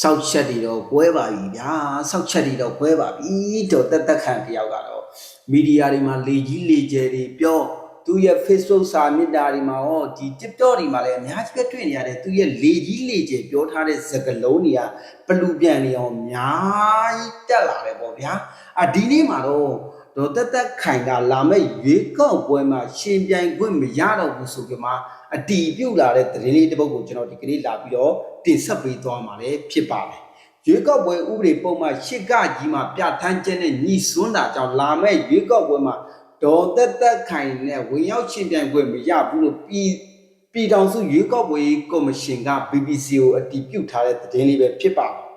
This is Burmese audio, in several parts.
စောက်ချက်တွေတော့ကွဲပါပြီဗျာစောက်ချက်တွေတော့ကွဲပါပြီတော့တက်တက်ခံတယောက်ကတော့မီဒီယာတွေမှာလေကြီးလေကျယ်တွေပြောသူရဲ့ Facebook စာမျက်နှာတွေမှာဟောဒီ TikTok တွေမှာလည်းအများကြီးပဲတွေ့နေရတယ်သူရဲ့လေကြီးလေကျယ်ပြောထားတဲ့စကားလုံးတွေကပလူပြန်နေအောင်အများကြီးတက်လာတယ်ပေါ့ဗျာအာဒီနေ့မှာတော့ တော့တက်တက်ခိုင်ကလာမဲ့ရွေးကောက်ပွဲမှာရှင်ပြိုင်ခွင့်မရတော့ဘူးဆိုကြမှာအတီးပြုတ်လာတဲ့သတင်းလေးတစ်ပုဒ်ကိုကျွန်တော်ဒီကနေ့လာပြီးတော့တင်ဆက်ပေးသွားမှာလည်းဖြစ်ပါတယ်။ရွေးကောက်ပွဲဥပဒေပုံမှန်ရှစ်ကကြီးမှာပြဋ္ဌာန်းချက်နဲ့ညီစွန်းတာကြောင့်လာမဲ့ရွေးကောက်ပွဲမှာဒေါ်သက်သက်ခိုင်နဲ့ဝင်ရောက်ရှင်ပြိုင်ခွင့်မရဘူးလို့ပြည်ပြည်ထောင်စုရွေးကောက်ပွဲကော်မရှင်က BBC ကိုအတည်ပြုထားတဲ့သတင်းလေးပဲဖြစ်ပါတယ်။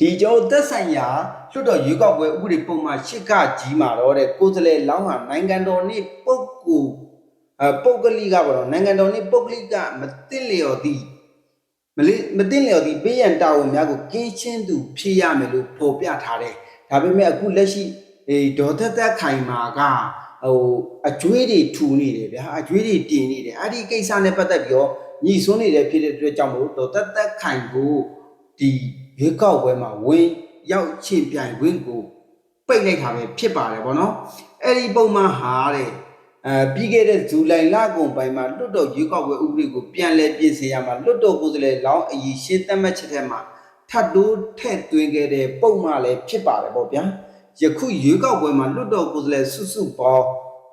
ဒီကြောင့်သက်ဆိုင်ရာလွှတ်တော်ရွေးကောက်ပွဲဥပဒေပုံမှန်ရှစ်ကကြီးမှာတော့တဲ့ကိုယ်စားလှယ်လောင်းဟာနိုင်ငံတော်နှင့်ပုဂ္ဂိုလ်အပုဂ္ဂလိကပေါ့နော်နိုင်ငံတော်နှင့်ပုဂ္ဂလိကမသိလျော်သည့်မလေးမသိလျော်သည့်ပေးရန်တာဝန်များကိုကင်းချင်းသူဖြစ်ရမယ်လို့ဖော်ပြထားတယ်ဒါပေမဲ့အခုလက်ရှိအေးဒေါ်သက်သက်ခိုင်မာကဟိုအကျွေးတွေထူနေတယ်ဗျာအကျွေးတွေတင်နေတယ်အဲ့ဒီကိစ္စနဲ့ပတ်သက်ပြီးတော့ညီစွန်းနေတယ်ဖြစ်တဲ့အတွက်ကြောင့်မို့ဒေါ်သက်သက်ခိုင်ကိုဒီ ရွေးကောက်ပွဲမှာဝင်ရောက်ချင်ပြိုင်ခွင့်ကိုပိတ်လိုက်တာပဲဖြစ်ပါတယ်ဗောနော်အဲ့ဒီပုံမှန်ဟာတဲ့အဲပြီးခဲ့တဲ့ဇူလိုင်လကုန်ပိုင်းမှာလွတ်တော်ရွေးကောက်ပွဲဥပဒေကိုပြန်လည်ပြင်ဆင်ရမှာလွတ်တော်ကိုယ်စားလှယ်လောင်းအရေးရှင်းသတ်မှတ်ချက်ထဲမှာထပ်တိုးထည့်သွင်းခဲ့တဲ့ပုံမှန်လည်းဖြစ်ပါတယ်ဗောဗျာယခုရွေးကောက်ပွဲမှာလွတ်တော်ကိုယ်စားလှယ်စုစုပေါင်း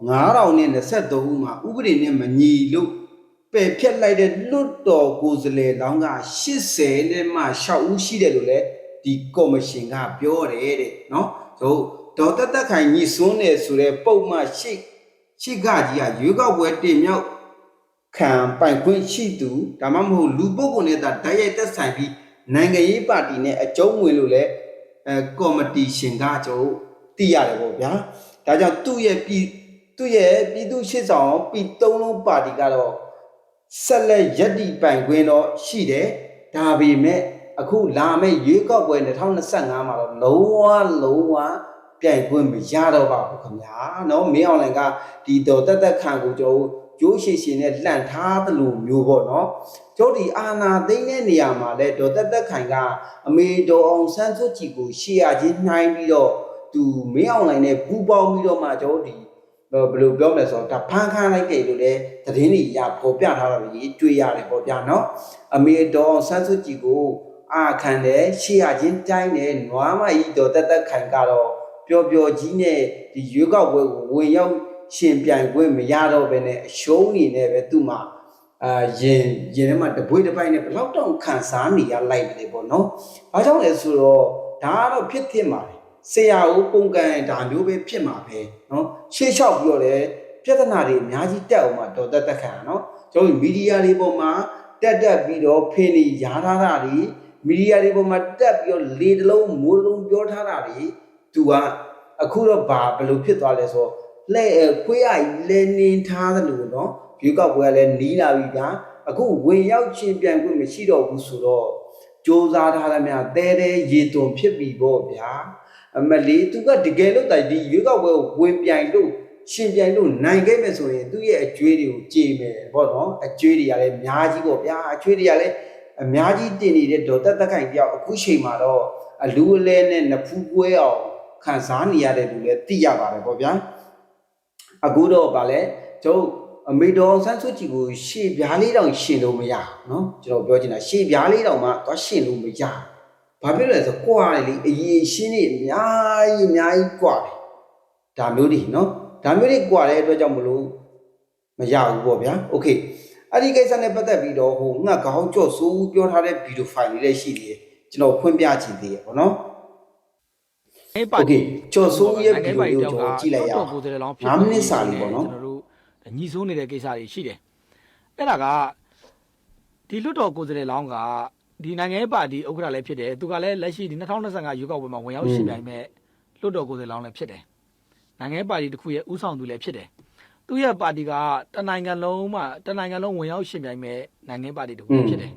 9023ဦးမှာဥပဒေနဲ့မညီလို့ ပယ်ဖြတ်လိုက်တဲ့လွတ်တော်ကိုယ်စားလှယ်လောင်းက80နဲ့မှ6ဦးရှိတယ်လို့လည်းဒီကော်မရှင်ကပြောတယ်တဲ့နော်ဆိုဒေါ်တက်တက်ခိုင်ညီစွန်းနေဆိုတဲ့ပုံမှန်ရှိရှိကကြီးကရွေးကောက်ပွဲတင်မြောက်ခံပိုင်ခွင့်ရှိသူဒါမှမဟုတ်လူပုဂ္ဂိုလ်နဲ့သာဓာတ်ရိုက်သက်ဆိုင်ပြီးနိုင်ငံရေးပါတီနဲ့အကျုံးဝင်လို့လည်းအဲကော်မတီရှင်ကကျွန်တော်သိရတယ်ပေါ့ဗျာဒါကြောင့်သူ့ရဲ့ပြည်သူ့ရဲ့ပြည်သူ့ရှစ်ဆောင်ပြည်သုံးလုံးပါတီကတော့ ဆက်လက်ယက်တီပိုင်ခွင့်တော့ရှိတယ်ဒါပေမဲ့အခုလာမယ့်ရွေးကောက်ပွဲ2025မှာတော့လုံးဝလုံးဝပြိုင်ခွင့်မရတော့ပါဘူးခင်ဗျာเนาะမင်းအောင်လိုင်ကဒီတော့တက်တက်ခံကိုကျွန်တော်ကျိုးရှိရှိနဲ့လှန်ထားသလိုမျိုးပေါ့เนาะကျွန်တော်ဒီအာနာသိမ့်တဲ့နေရာမှာလဲဒေါ်တက်တက်ခိုင်ကအမေတော်အောင်ဆန်းစုကြည်ကိုရှေ့ရချင်းနှိုင်းပြီးတော့သူမင်းအောင်လိုင်နဲ့ပူပေါင်းပြီးတော့မှကျွန်တော်ဒီ ဘယ်လိုပြောမလဲဆိုတော့ဒါဖန်ခန်းလိုက်တယ်လို့လည်းသတင်းတွေရပေါ်ပြထားတာတွေတွေ့ရတယ်ပေါ့ဗျာနော်အမေတော်ဆန်းစုကြည်ကိုအာခံတယ်ရှေ့ရချင်းတိုင်းတယ်နွားမကြီးတော်တက်တက်ခိုင်ကတော့ပျော်ပျော်ကြီးနဲ့ဒီရွေးကောက်ပွဲကိုဝင်ရောက်ရှင်ပြိုင်ခွင့်မရတော့ဘဲနဲ့အရှုံးနေနဲ့ပဲသူ့မှာအာရင်ရင်ထဲမှာတပွေးတစ်ပိုက်နဲ့ဘယ်လောက်တောင်ခံစားနေရလိုက်တယ်ပေါ့နော်။ဘာကြောင့်လဲဆိုတော့ဒါကတော့ဖြစ်ဖြစ်မှာတယ် ဆရာကိုပုံကန်ဒါမျိုးပဲဖြစ်မှာပဲနော်ရှေ့လျှောက်ပြီးတော့လေပြဿနာတွေအများကြီးတက်အောင်မှတော်တက်တက်ခံရနော်ကျွန်တော်မီဒီယာတွေပေါ်မှာတက်တက်ပြီးတော့ဖင်းနေရာထားတာတွေမီဒီယာတွေပေါ်မှာတက်ပြီးတော့လေတလုံးမိုးတလုံးပြောထားတာတွေသူကအခုတော့ဘာဘယ်လိုဖြစ်သွားလဲဆိုတော့လဲခွေးရလဲနေထားသလိုနော်ယူကောက်ပွဲကလည်းနီးလာပြီဗျာအခုဝင်ရောက်ချင်းပြန်ခွင့်မရှိတော့ဘူးဆိုတော့စ조사ထားသမျှတဲတဲရေသွန်ဖြစ်ပြီပေါ့ဗျာ အမလီသူကတကယ်လို့တိုက်ဒီရွေးကောက်ပွဲကိုဝင်ပြိုင်လို့ရှင်ပြိုင်လို့နိုင်ခဲ့မယ်ဆိုရင်သူ့ရဲ့အကျွေးတွေကိုကြေမယ်ပေါ့နော်အကျွေးတွေကလည်းအများကြီးပေါ့ဗျာအကျွေးတွေကလည်းအများကြီးတင်နေတဲ့ဒေါ်တက်တက်ခိုင်ပြောက်အခုချိန်မှာတော့အလူအလဲနဲ့နဖူးပွဲအောင်ခံစားနေရတဲ့လူလည်းသိရပါတယ်ပေါ့ဗျာအခုတော့ဗာလဲကျုပ်အမေတော်ဆန်းစုကြည်ကိုရှေ့ပြားလေးတောင်ရှင်လို့မရနော်ကျွန်တော်ပြောချင်တာရှေ့ပြားလေးတောင်မှသွားရှင်လို့မရဘူး ဘာဖြစ်လဲဆိုကွာတယ်လေအရေးရှင်းနေအများကြီးအများကြီးကွာတယ်ဒါမျိုးတွေနော်ဒါမျိုးတွေကွာတဲ့အတွက်ကြောင့်မလို့မရဘူးပေါ့ဗျာโอเคအဲ့ဒီကိစ္စနဲ့ပတ်သက်ပြီးတော့ဟိုငှက်ကောင်းကြော့ဆိုးပြောထားတဲ့ဗီဒီယိုဖိုင်လေးလည်းရှိသေးတယ်ကျွန်တော်ဖွင့်ပြချင်သေးရပေါ့နော် အဲ့ပါ โอเค တီ ကြော်ဆိုးရဲ့ဗီဒီယိုလေးကိုကျွန်တော်ကြည့်လိုက်ရအောင် ကိုယ်စားလှယ်လောင်း 9မိနစ်စာလေးပေါ့နော် ကျွန်တော်တို့ညီစိုးနေတဲ့ကိစ္စတွေရှိတယ်အဲ့ဒါကဒီလွတ်တော်ကိုယ်စားလှယ်လောင်းက ဒီနိုင်ငံရေးပါတီဥက္ကဋ္ဌလည်းဖြစ်တယ်သူကလည်းလက်ရှိဒီ2025ရွေးကောက်ပွဲမှာဝင်ရောက်ရှင်ပြိုင်မဲ့လွတ်တော်ကိုယ်စားလှယ်လောင်းလည်းဖြစ်တယ်နိုင်ငံရေးပါတီတစ်ခုရဲ့ဥဆောင်သူလည်းဖြစ်တယ်သူ့ရဲ့ပါတီကတနိုင်ငံလုံးမှာတနိုင်ငံလုံးဝင်ရောက်ရှင်ပြိုင်မဲ့နိုင်ငံရေးပါတီတစ်ခုလည်းဖြစ်တယ်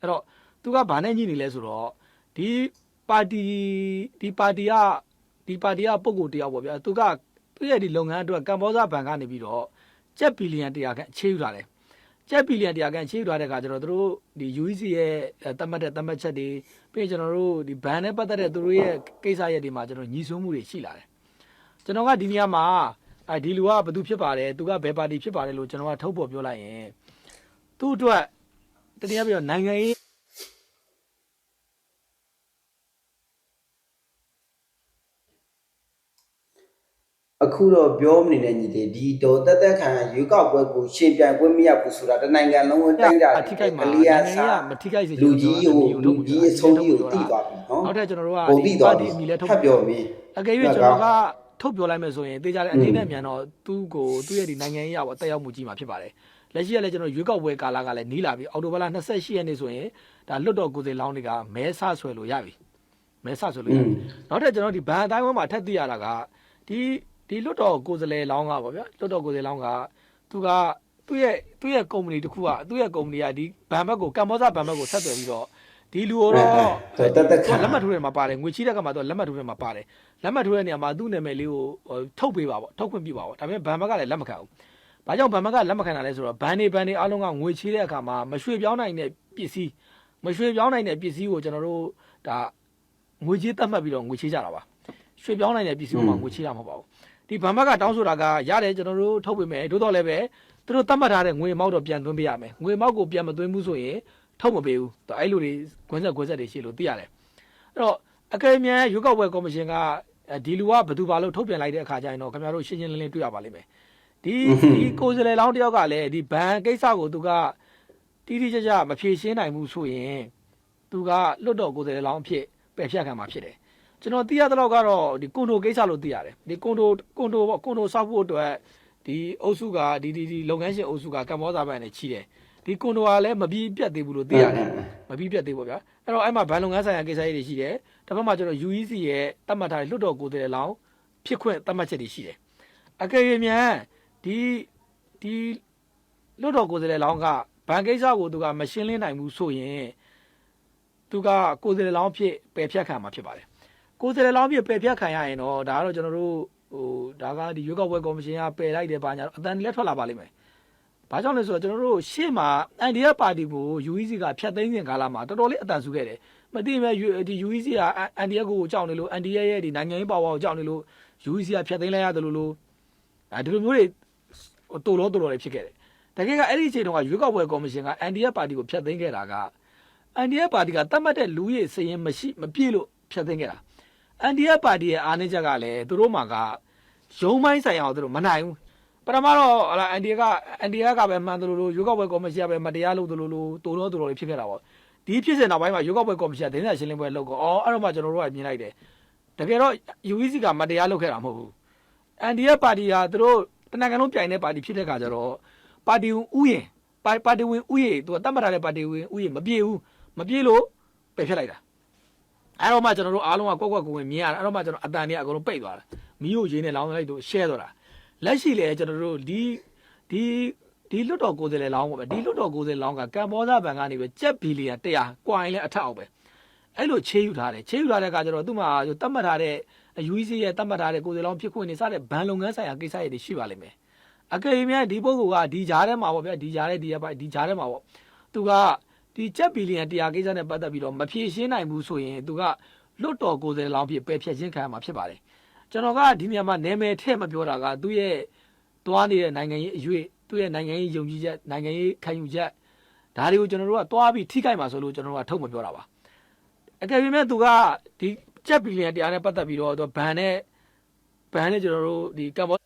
အဲ့တော့သူကဘာနဲ့ညှိနေလဲဆိုတော့ဒီပါတီဒီပါတီကဒီပါတီကပုံကိုယ်တယောက်ပေါ့ဗျာသူကသူ့ရဲ့ဒီလုပ်ငန်းအတွက်ကမ္ဘောဇဘဏ်ကနေပြီးတော့ကျပ်ဘီလီယံ100ခန့်အခြေယူလာတယ် ကျက်ဘီလီယံတရားကန်ချိထားတဲ့အခါကျတော့သူတို့ဒီ UEC ရဲ့တတ်မှတ်တဲ့တတ်မှတ်ချက်တွေပြီးရင်ကျွန်တော်တို့ဒီဘန်နဲ့ပတ်သက်တဲ့သူတို့ရဲ့ကိစ္စရက်တွေမှာကျွန်တော်ညီဆွမှုတွေရှိလာတယ်ကျွန်တော်ကဒီနေရာမှာအဲဒီလူကဘယ်သူဖြစ်ပါတယ်သူကဘယ်ပါတီဖြစ်ပါတယ်လို့ကျွန်တော်ကထုတ်ပေါ်ပြောလိုက်ရင်သူ့အတွက်တနည်းအားဖြင့်နိုင်ငံရေး အခုတော့ပြောမနေတဲ့ညီလေးဒီတော့တက်တက်ခံရွေးကောက်ပွဲကိုရှင်ပြိုင်ပွဲမရဘူးဆိုတာတနိုင်ငံလုံးကိုတိုင်းတာအထိခိုက်မှာကလီယာနိုင်ငံစာရေးကမထိခိုက်စေချင်လူဘူးကြီးဟိုလူကြီးအဆုံးကြီးကိုတိသွားပြီနော်နောက်ထပ်ကျွန်တော်တို့ကပုံတိသွားပြီဒီအမီလဲထုတ်ထပ်ပြောမင်းအကယ်၍ကျွန်တော်ကထုတ်ပြောလိုက်မယ်ဆိုရင်တေချာတဲ့အနေနဲ့မြန်တော့သူ့ကိုသူ့ရဲ့ဒီနိုင်ငံရေးအရပေါ့တက်ရောက်မှုကြီးမှာဖြစ်ပါတယ်လက်ရှိကလည်းကျွန်တော်ရွေးကောက်ပွဲကာလကလည်းနီးလာပြီအော်တိုဘလာ28ရက်နေ့ဆိုရင်ဒါလွတ်တော်ကိုယ်စားလောင်းတွေကမဲဆဆွဲလို့ရပြီမဲဆဆွဲလို့ရပြီနောက်ထပ်ကျွန်တော်ဒီဘန်အတိုင်းဝန်းမှာထပ်သိရတာကဒီ ဒီလွတ်တော်ကိုယ်စားလှယ်လောင်းကပေါ့ဗျာလွတ်တော်ကိုယ်စားလှယ်လောင်းကသူကသူ့ရဲ့သူ့ရဲ့ကုမ္ပဏီတစ်ခုကသူ့ရဲ့ကုမ္ပဏီကဒီဘန်ဘက်ကိုကမ္ဘောဇဘန်ဘက်ကိုဆက်သွယ်ပြီးတော့ဒီလူကိုတော့တက်တက်ခံလက်မှတ်ထိုးတယ်မှာပါတယ်ငွေချီးတဲ့ကမှာတော့လက်မှတ်ထိုးတယ်မှာပါတယ်လက်မှတ်ထိုးတဲ့နေရာမှာသူ့နာမည်လေးကိုဟိုထုတ်ပေးပါပေါ့ထုတ်ခွင့်ပြုပါပေါ့ဒါပေမဲ့ဘန်ဘက်ကလည်းလက်မခံဘူးဘာကြောင့်ဘန်ဘက်ကလက်မခံတာလဲဆိုတော့ဘန်နေဘန်နေအားလုံးကငွေချီးတဲ့အခါမှာမရွှေ့ပြောင်းနိုင်တဲ့ပစ္စည်းမရွှေ့ပြောင်းနိုင်တဲ့ပစ္စည်းကိုကျွန်တော်တို့ဒါငွေချေးသတ်မှတ်ပြီးတော့ငွေချေးကြတာပါရွှေ့ပြောင်းနိုင်တဲ့ပစ္စည်းပေါ်မှာငွေချေးတာမဟုတ်ပါဘူး ဒီဘန်ဘက်ကတောင်းဆိုတာကရတယ်ကျွန်တော်တို့ထုတ်ပေးမယ်သို့တော်လည်းပဲသူတို့သတ်မှတ်ထားတဲ့ငွေအမောက်တော့ပြန်သွင်းပေးရမယ်ငွေအမောက်ကိုပြန်မသွင်းဘူးဆိုရင်ထုတ်မပေးဘူးအဲ့လိုတွေခွင့်ဆက်ခွင့်ဆက်တွေရှိလို့သိရတယ်အဲ့တော့အကယ်၍ရွေးကောက်ပွဲကော်မရှင်ကဒီလူကဘယ်သူပါလို့ထုတ်ပြန်လိုက်တဲ့အခါကျရင်တော့ခင်ဗျားတို့ရှင်းရှင်းလင်းလင်းတွေ့ရပါလိမ့်မယ်ဒီဒီကိုယ်စားလှယ်လောင်းတယောက်ကလည်းဒီဘန်ကိစ္စကိုသူကတိတိကျကျမဖြေရှင်းနိုင်ဘူးဆိုရင်သူကလွတ်တော်ကိုယ်စားလှယ်လောင်းအဖြစ်ပယ်ဖြတ်ခံမှာဖြစ်တယ် ကျွန်တော်သိရတဲ့လောက်ကတော့ဒီကွန်ဒိုကိစ္စလို့သိရတယ်ဒီကွန်ဒိုကွန်ဒိုပေါ့ကွန်ဒိုဆောက်ဖို့အတွက်ဒီအုပ်စုကဒီဒီဒီလုပ်ငန်းရှင်အုပ်စုကကမ္ဘောဇာဘန်နဲ့ချီတယ်ဒီကွန်ဒိုကလည်းမပြီးပြတ်သေးဘူးလို့သိရတယ်မပြီးပြတ်သေးပေါ့ဗျာအဲ့တော့အဲ့မှာဘဏ်လုပ်ငန်းဆိုင်ရာကိစ္စရေးတွေရှိတယ်တစ်ဖက်မှာကျွန်တော် UEC ရဲ့တတ်မှတ်ထားတဲ့လွှတ်တော်ကိုယ်စားလှယ်လောင်းဖြစ်ခွင့်တတ်မှတ်ချက်တွေရှိတယ်အကယ်၍မြန်ဒီဒီလွှတ်တော်ကိုယ်စားလှယ်လောင်းကဘဏ်ကိစ္စကိုသူကမရှင်းလင်းနိုင်ဘူးဆိုရင်သူကကိုယ်စားလှယ်လောင်းဖြစ်ပယ်ဖြတ်ခံမှာဖြစ်ပါတယ် ကိုယ်စားလှယ်လောင်းဖြစ်ပယ်ဖြတ်ခံရရင်တော့ဒါကတော့ကျွန်တော်တို့ဟိုဒါကဒီရွေးကောက်ပွဲကော်မရှင်ကပယ်လိုက်တယ်ဘာညာအတန်လည်းထွက်လာပါလိမ့်မယ်ဘာကြောင့်လဲဆိုတော့ကျွန်တော်တို့ရှေ့မှာ NDF ပါတီကို UEC ကဖျက်သိမ်းစဉ်ကာလမှာတော်တော်လေးအတန်ဆူခဲ့တယ်။မသိမဲ့ဒီ UEC က NDF ကိုကြောက်နေလို့ NDF ရဲ့ဒီနိုင်ငံရေးပါဝါကိုကြောက်နေလို့ UEC ကဖျက်သိမ်းလိုက်ရတယ်လို့လို့အဲဒီလိုမျိုးတွေတူလို့တူလို့တွေဖြစ်ခဲ့တယ်။တကယ်ကအဲ့ဒီအချိန်တုန်းကရွေးကောက်ပွဲကော်မရှင်က NDF ပါတီကိုဖျက်သိမ်းခဲ့တာက NDF ပါတီကတတ်မှတ်တဲ့လူရည်စရင်မရှိမပြည့်လို့ဖျက်သိမ်းခဲ့တာ။ NDF ပါတီရဲ့အားနည်းချက်ကလည်းသူတို့မှာကရုံးမိုင်းဆိုင်အောင်သူတို့မနိုင်ဘူးပထမတော့ဟလာအန်ဒီကအန်ဒီကပဲမှန်တယ်လို့လို့ရွေးကောက်ပွဲကော်မရှင်ကပဲမတရားလုပ်တယ်လို့လို့တိုးတော့တိုးတော့ဖြစ်ခဲ့တာပေါ့ဒီဖြစ်စဉ်နောက်ပိုင်းမှာရွေးကောက်ပွဲကော်မရှင်ကဒင်းစာရှင်းလင်းပွဲလုပ်ကောအော်အဲ့တော့မှကျွန်တော်တို့ကမြင်လိုက်တယ်တကယ်တော့ UEC ကမတရားလုပ်ခဲ့တာမဟုတ်ဘူးအန်ဒီရဲ့ပါတီကသူတို့တနင်္ဂနွေပြိုင်တဲ့ပါတီဖြစ်တဲ့ခါကျတော့ပါတီဝင်ဥယျင်ပါပါတီဝင်ဥယျင်သူကတတ်မှတ်ထားတဲ့ပါတီဝင်ဥယျင်မပြေဘူးမပြေလို့ပယ်ဖျက်လိုက်တာ အဲ့တော့မှကျွန်တော်တို့အားလုံးကကွက်ကွက်ကိုဝင်မြင်ရတာအဲ့တော့မှကျွန်တော်အတန်တွေကအကုန်လုံးပိတ်သွားတာမီးကိုရင်းနဲ့လောင်းလိုက်တော့ share သွားတာလက်ရှိလေကျွန်တော်တို့ဒီဒီဒီလွတ်တော်ကိုယ်စားလှယ်လောင်းပေါ့ဗျဒီလွတ်တော်ကိုယ်စားလှယ်လောင်းကကမ္ဘောဇဘဏ်ကနေပဲကျက်ဘီလီယံ100ကွာရင်လည်းအထက်အောက်ပဲအဲ့လိုချေးယူထားတယ်ချေးယူထားတဲ့အခါကျတော့သူ့မှာတတ်မှတ်ထားတဲ့ UEC ရဲ့တတ်မှတ်ထားတဲ့ကိုယ်စားလှယ်လောင်းဖြစ်ခွင့်နေစတဲ့ဘဏ်လုပ်ငန်းဆိုင်ရာကိစ္စတွေရှိပါလိမ့်မယ်အကယ်၍များဒီပုဂ္ဂိုလ်ကဒီကြားထဲမှာပေါ့ဗျဒီကြားထဲဒီဒီကြားထဲမှာပေါ့သူက ဒီကျက်ဘီလီယံ100ကိစ္စနဲ့ပတ်သက်ပြီးတော့မဖြေရှင်းနိုင်ဘူးဆိုရင်သူကလွတ်တော်ကိုယ်စားလှယ်လောင်းဖြစ်ပယ်ဖျက်ခြင်းခံရမှာဖြစ်ပါတယ်ကျွန်တော်ကဒီနေရာမှာနာမည်ထည့်မပြောတာကသူ့ရဲ့သွားနေတဲ့နိုင်ငံရေးအရွေ့သူ့ရဲ့နိုင်ငံရေးယုံကြည်ချက်နိုင်ငံရေးခံယူချက်ဒါတွေကိုကျွန်တော်တို့ကသွားပြီးထိခိုက်မှာဆိုလို့ကျွန်တော်တို့ကထုတ်မပြောတာပါအကယ်၍မဲ့သူကဒီကျက်ဘီလီယံတရားနဲ့ပတ်သက်ပြီးတော့သူဘန်နဲ့ဘန်နဲ့ကျွန်တော်တို့ဒီကမ္ဘော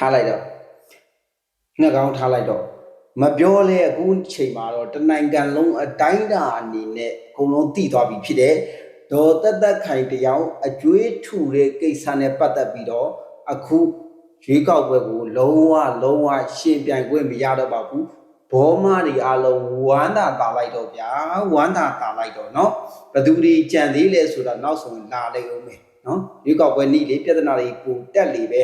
ထားလိုက်တော့ငှက်ကောင်းထားလိုက်တော့မပြောလဲအခုချိန်မှာတော့တနိုင်ငံလုံးအတိုင်းအတာအနေနဲ့အကုန်လုံးသိသွားပြီဖြစ်တယ်ဒေါ်တက်တက်ခိုင်တယောက်အကျွေးထူတဲ့ကိစ္စနဲ့ပတ်သက်ပြီးတော့အခုရွေးကောက်ပွဲကိုလုံးဝလုံးဝရှင်ပြိုင်ခွင့်မရတော့ပါဘူးဘောမတွေအလုံးဝမ်းသာတာလိုက်တော့ဗျာဝမ်းသာတာလိုက်တော့เนาะဘသူတွေကြံသေးလဲဆိုတာနောက်ဆုံးလာလိုက်အောင်မယ်เนาะရွေးကောက်ပွဲနေ့လေးပြဿနာတွေကိုတက်လေပဲ